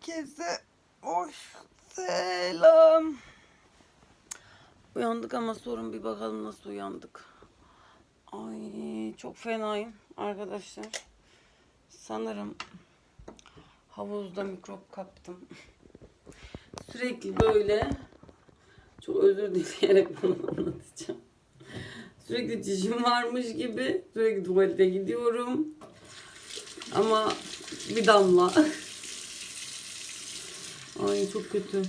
Herkese hoş selam. Uyandık ama sorun bir bakalım nasıl uyandık. Ay çok fenayım arkadaşlar. Sanırım havuzda mikrop kaptım. Sürekli böyle çok özür dileyerek bunu anlatacağım. Sürekli dişim varmış gibi sürekli tuvalete gidiyorum. Ama bir damla. Ay çok kötü.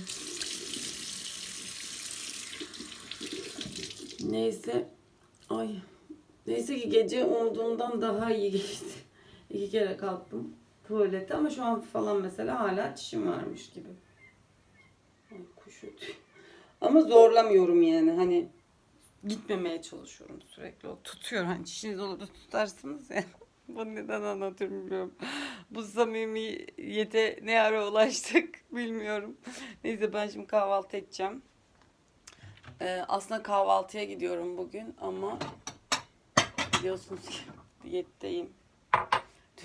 Neyse. Ay. Neyse ki gece umduğumdan daha iyi geçti. İki kere kalktım tuvalete ama şu an falan mesela hala çişim varmış gibi. Ay kuş. Ama zorlamıyorum yani hani gitmemeye çalışıyorum sürekli. O tutuyor hani çişiniz olur da tutarsınız ya. Bunu neden anlatıyorum bilmiyorum. Bu samimiyete ne ara ulaştık bilmiyorum. Neyse ben şimdi kahvaltı edeceğim. Ee, aslında kahvaltıya gidiyorum bugün ama biliyorsunuz ki diyetteyim.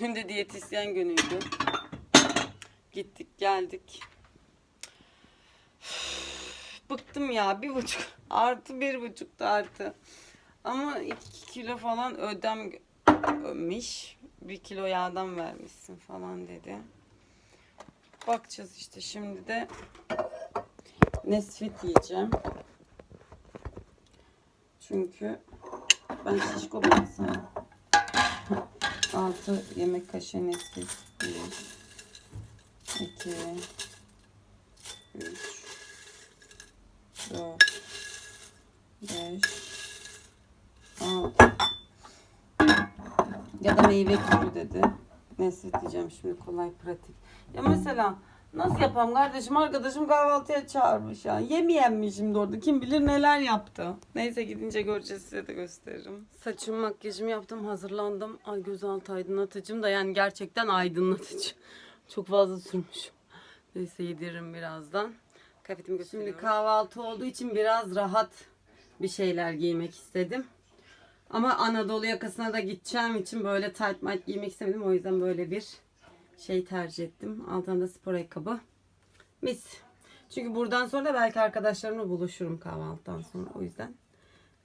Dün de diyetisyen günüydü. Gittik geldik. Bıktım ya bir buçuk artı bir buçuk da artı. Ama iki kilo falan ödem ömmiş. Bir kilo yağdan vermişsin falan dedi. Bakacağız işte şimdi de Nesfit yiyeceğim. Çünkü ben şişko bir insanım. 6 yemek kaşığı Nesfit. 1 2 3 4 5 6 ya da meyve küpü dedi. Neyse diyeceğim şimdi kolay pratik. Ya mesela nasıl yapalım kardeşim arkadaşım kahvaltıya çağırmış ya. Yemeyen mi şimdi orada kim bilir neler yaptı. Neyse gidince göreceğiz size de gösteririm. Saçım makyajımı yaptım hazırlandım. Ay gözaltı aydınlatıcım da yani gerçekten aydınlatıcı. Çok fazla sürmüşüm. Neyse yediririm birazdan. Kıyafetimi gösteriyorum. Şimdi kahvaltı olduğu için biraz rahat bir şeyler giymek istedim. Ama Anadolu yakasına da gideceğim için böyle tight might giymek istemedim. O yüzden böyle bir şey tercih ettim. Altında da spor ayakkabı. Mis. Çünkü buradan sonra da belki arkadaşlarımla buluşurum kahvaltıdan sonra. O yüzden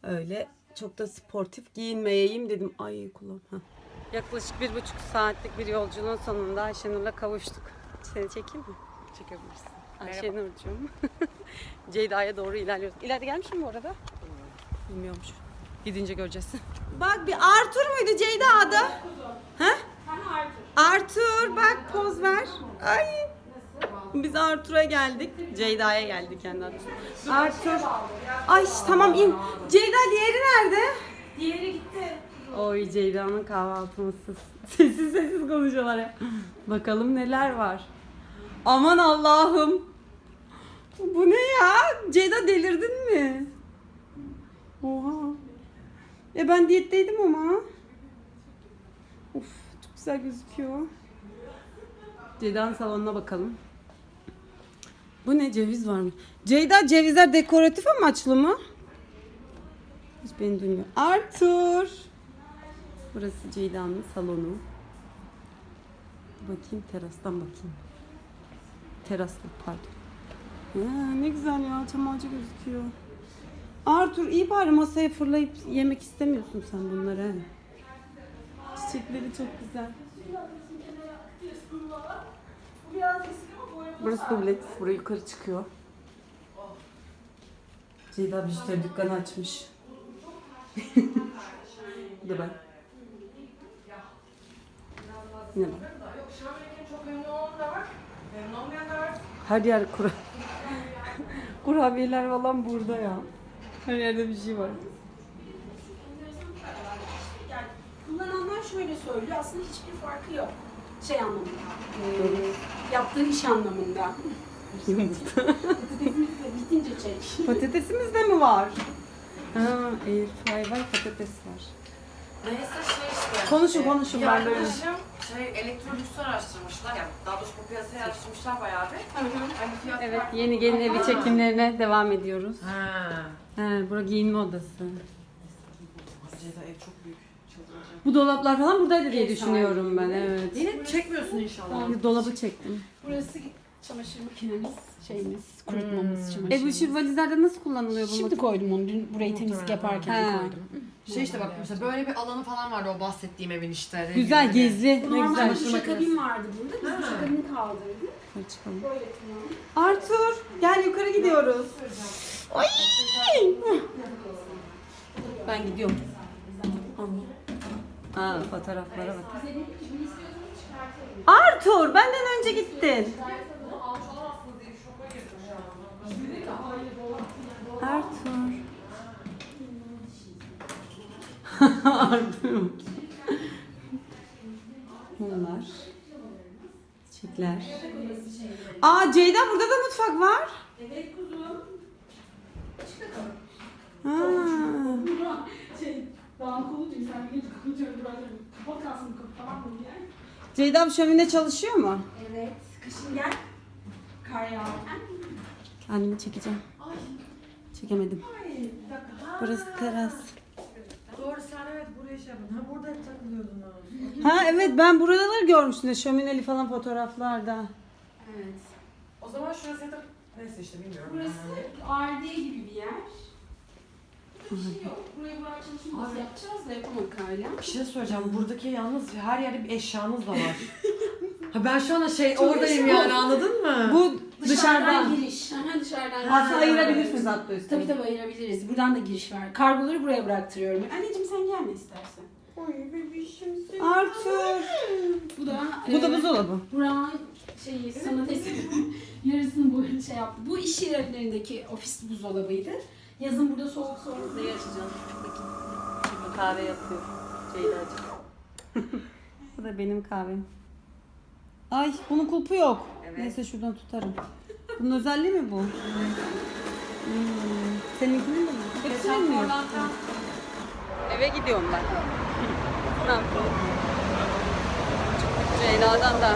öyle çok da sportif giyinmeyeyim dedim. Ay kulağım. Heh. Yaklaşık bir buçuk saatlik bir yolculuğun sonunda Ayşenur'la kavuştuk. Seni çekeyim mi? Çekebilirsin. Ayşenur'cum. Ceyda'ya doğru ilerliyoruz. İleride gelmiş mi bu arada? Bilmiyormuş. Gidince göreceğiz. Bak bir Arthur muydu Ceyda adı? He? Arthur bak poz ver. Ay. Biz Arthur'a geldik. Ceyda'ya geldik kendi Arthur. Arthur. Ay tamam in. Ceyda diğeri nerede? Diğeri gitti. Oy Ceyda'nın kahvaltımız. Sessiz sessiz konuşuyorlar ya. Bakalım neler var. Aman Allah'ım. Bu ne ya? Ceyda delirdin mi? Oha. E ben diyetteydim ama. Of çok güzel gözüküyor. Ceyda'nın salonuna bakalım. Bu ne ceviz var mı? Ceyda cevizler dekoratif amaçlı mı? Hiç beni duymuyor. Arthur. Burası Ceyda'nın salonu. Bakayım terastan bakayım. Teraslı pardon. Ha, ne güzel ya çam ağacı gözüküyor. Arthur iyi bari masaya fırlayıp yemek istemiyorsun sen bunları. he. Çiçekleri çok güzel. Burası dubleks. Buraya yukarı çıkıyor. Ceyda bir dükkanı açmış. Bu da ben. Ne var. Her yer kura... kurabiyeler falan burada ya. Her yerde bir şey var. Yani kullananlar şöyle söylüyor aslında hiçbir farkı yok. Şey anlamında. e, yaptığı iş anlamında. Patatesimiz de bitince çek. Patatesimiz de mi var? Ha, airfry var, patates var. Neyse şey işte. Konuşun, e, konuşun, ben arkadaşım şey elektrolüsü araştırmışlar ya. Daha doğrusu bu piyasayı araştırmışlar bayağı bir. Hani fiyat Evet, yeni gelin evi çekimlerine devam ediyoruz. Ha. He, bura giyinme odası. Ceyda ev çok büyük. Bu dolaplar falan buradaydı diye düşünüyorum ben, evet. Yine çekmiyorsun inşallah. Dolabı çektim. Burası Çamaşır makinemiz, şeyimiz, kurutmamız, çamaşır. E bu şu valizlerde nasıl kullanılıyor bu Şimdi makine? koydum onu. Dün burayı temizlik yaparken He. koydum. Şey işte bak mesela böyle bir alanı falan vardı o bahsettiğim evin işte. Güzel hani. gizli. Ne Normalde güzel. Çamaşır duşakabin vardı burada. Biz duşakabini kaldırdık. Yukarı çıkalım. Böyle kullandık. Arthur gel yukarı gidiyoruz. Ay! Ben gidiyorum. Aa fotoğraflara bak. Arthur benden önce gittin. Arthur. Bunlar. Çiçekler. Aa Ceyda burada da mutfak var. Evet kuzum. Ha. Şey, dağın kolu değil. Sen bir gece kapatıyorum. Bırakıyorum. Kapat kalsın kapı tamam mı diye. Ceyda şömine çalışıyor mu? Evet. Kışın gel. Kar yağarken. Kendimi çekeceğim. Çekemedim. Ay, dakika. Ha. Burası teras. Şey yapın. Ha burada hep takılıyordunuz. Ha evet ben buraları görmüştüm de şömineli falan fotoğraflarda. Evet. O zaman şurası da neyse işte bilmiyorum. Burası ardiye gibi bir yer. Bir şey yok. Buraya Burak çalışması yapacağız da yapamadık hala. Bir şey söyleyeceğim. Buradaki yalnız her yerde bir eşyanız da var. ha ben şu anda şey oradayım yani anladın mı? Bu dışarıdan. giriş. Aha dışarıdan. Aslında ayırabilirsiniz hatta üstüne. Tabii tabii ayırabiliriz. Buradan da giriş var. Kargoları buraya bıraktırıyorum. Anneciğim sen gelme istersen. Oy bebişim seni. Arthur. Bu da Bu da e, buzdolabı. Burak'ın şeyi sanat eseri yarısını bu şey yaptı. Bu iş yerlerindeki ofis buzdolabıydı. Yazın burada soğuk soğuk Neyi açacağım? Bakayım. Kahve yapıyor. Ceyda'cığım. Bu da benim kahvem. Ay bunun kulpu yok. Evet. Neyse şuradan tutarım. Bunun özelliği mi bu? Hmm. Seninkinin de mi? Hepsinin mi? Eve gidiyorum ben. ne yapayım? Ceyda'dan da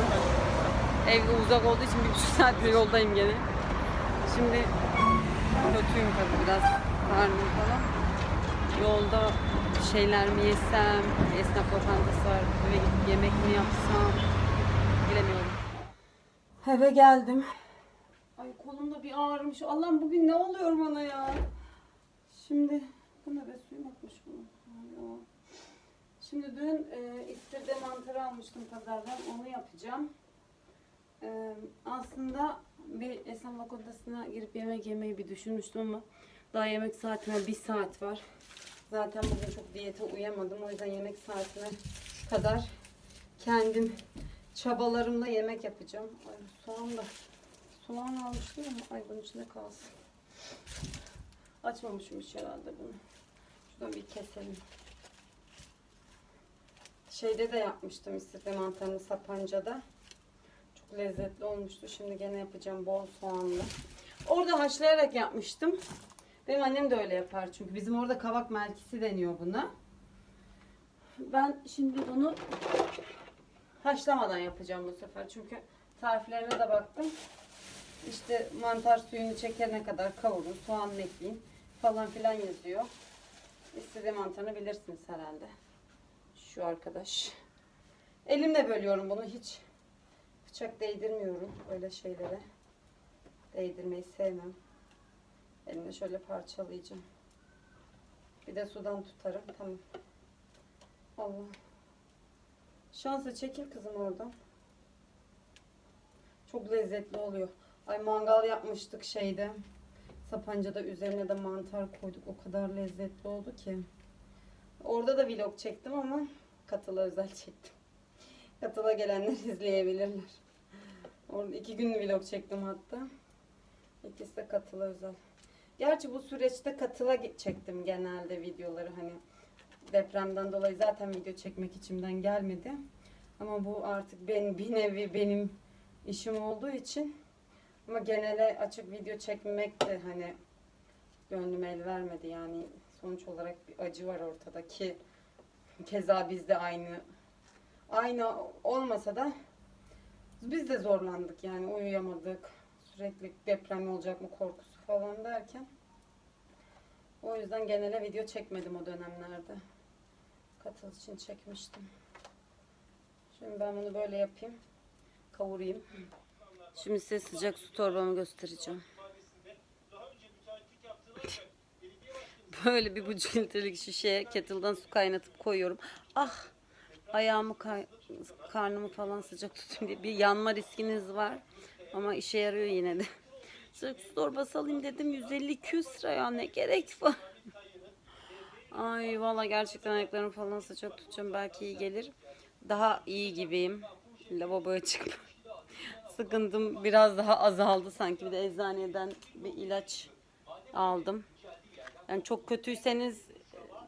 ev uzak olduğu için bir buçuk saattir yoldayım gene. Şimdi kötüyüm tabii biraz karnım falan. Yolda şeyler mi yesem, esnaf lokantası var, eve gidip yemek mi yapsam bilemiyorum. Eve geldim. Ay kolumda bir ağrımış. Allah'ım bugün ne oluyor bana ya? Şimdi bu ne be suyum akmış bunun. Şimdi dün e, istirde mantarı almıştım pazardan. Onu yapacağım. E, aslında bir esnaf lokantasına girip yemek yemeyi bir düşünmüştüm ama daha yemek saatine bir saat var. Zaten bugün çok diyete uyamadım. O yüzden yemek saatine kadar kendim çabalarımla yemek yapacağım. Ay soğan da soğan almıştım ama ay bunun içinde kalsın. Açmamışım hiç herhalde bunu. Şuradan bir keselim. Şeyde de yapmıştım istirde mantarını Sapanca'da. Çok lezzetli olmuştu. Şimdi gene yapacağım bol soğanlı. Orada haşlayarak yapmıştım. Benim annem de öyle yapar çünkü bizim orada kavak melkisi deniyor buna. Ben şimdi bunu haşlamadan yapacağım bu sefer. Çünkü tariflerine de baktım. İşte mantar suyunu çekene kadar kavurun, soğan ekleyin falan filan yazıyor. İstediğim mantarını bilirsiniz herhalde. Şu arkadaş. Elimle bölüyorum bunu hiç. Bıçak değdirmiyorum öyle şeylere. Değdirmeyi sevmem. Elimle şöyle parçalayacağım. Bir de sudan tutarım. Tamam. Allah. Şansa çekil kızım oradan. Çok lezzetli oluyor. Ay mangal yapmıştık şeyde. Sapanca'da üzerine de mantar koyduk. O kadar lezzetli oldu ki. Orada da vlog çektim ama katıla özel çektim. Katıla gelenler izleyebilirler. Orada iki gün vlog çektim hatta. İkisi de katıla özel. Gerçi bu süreçte katıla çektim genelde videoları hani depremden dolayı zaten video çekmek içimden gelmedi. Ama bu artık ben bir nevi benim işim olduğu için. Ama genele açık video çekmek de hani gönlüm el vermedi. Yani sonuç olarak bir acı var ortada ki keza biz de aynı aynı olmasa da biz de zorlandık. Yani uyuyamadık sürekli deprem olacak mı korkusu falan derken. O yüzden genele video çekmedim o dönemlerde katıl için çekmiştim şimdi ben bunu böyle yapayım kavurayım Şimdi size sıcak su torbamı göstereceğim. Böyle bir buçuk litrelik şişeye kettle'dan su kaynatıp koyuyorum. Ah ayağımı kay- karnımı falan sıcak tutayım diye bir yanma riskiniz var. Ama işe yarıyor yine de. Sıcak su torbası alayım dedim 150-200 lira ya ne gerek var. Ay valla gerçekten ayaklarımı falan sıcak tutacağım belki iyi gelir. Daha iyi gibiyim. Lavaboya çıkıp sıkıntım biraz daha azaldı sanki. Bir de eczaneden bir ilaç aldım. Yani çok kötüyseniz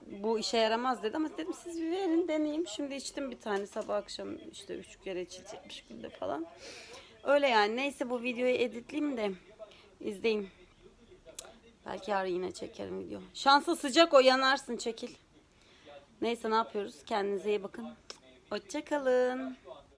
bu işe yaramaz dedi ama dedim siz bir verin deneyeyim. Şimdi içtim bir tane sabah akşam işte üç kere içilecekmiş günde falan. Öyle yani neyse bu videoyu editleyeyim de izleyin. Belki yarın yine çekerim video. Şansa sıcak o yanarsın çekil. Neyse ne yapıyoruz? Kendinize iyi bakın. Hoşçakalın.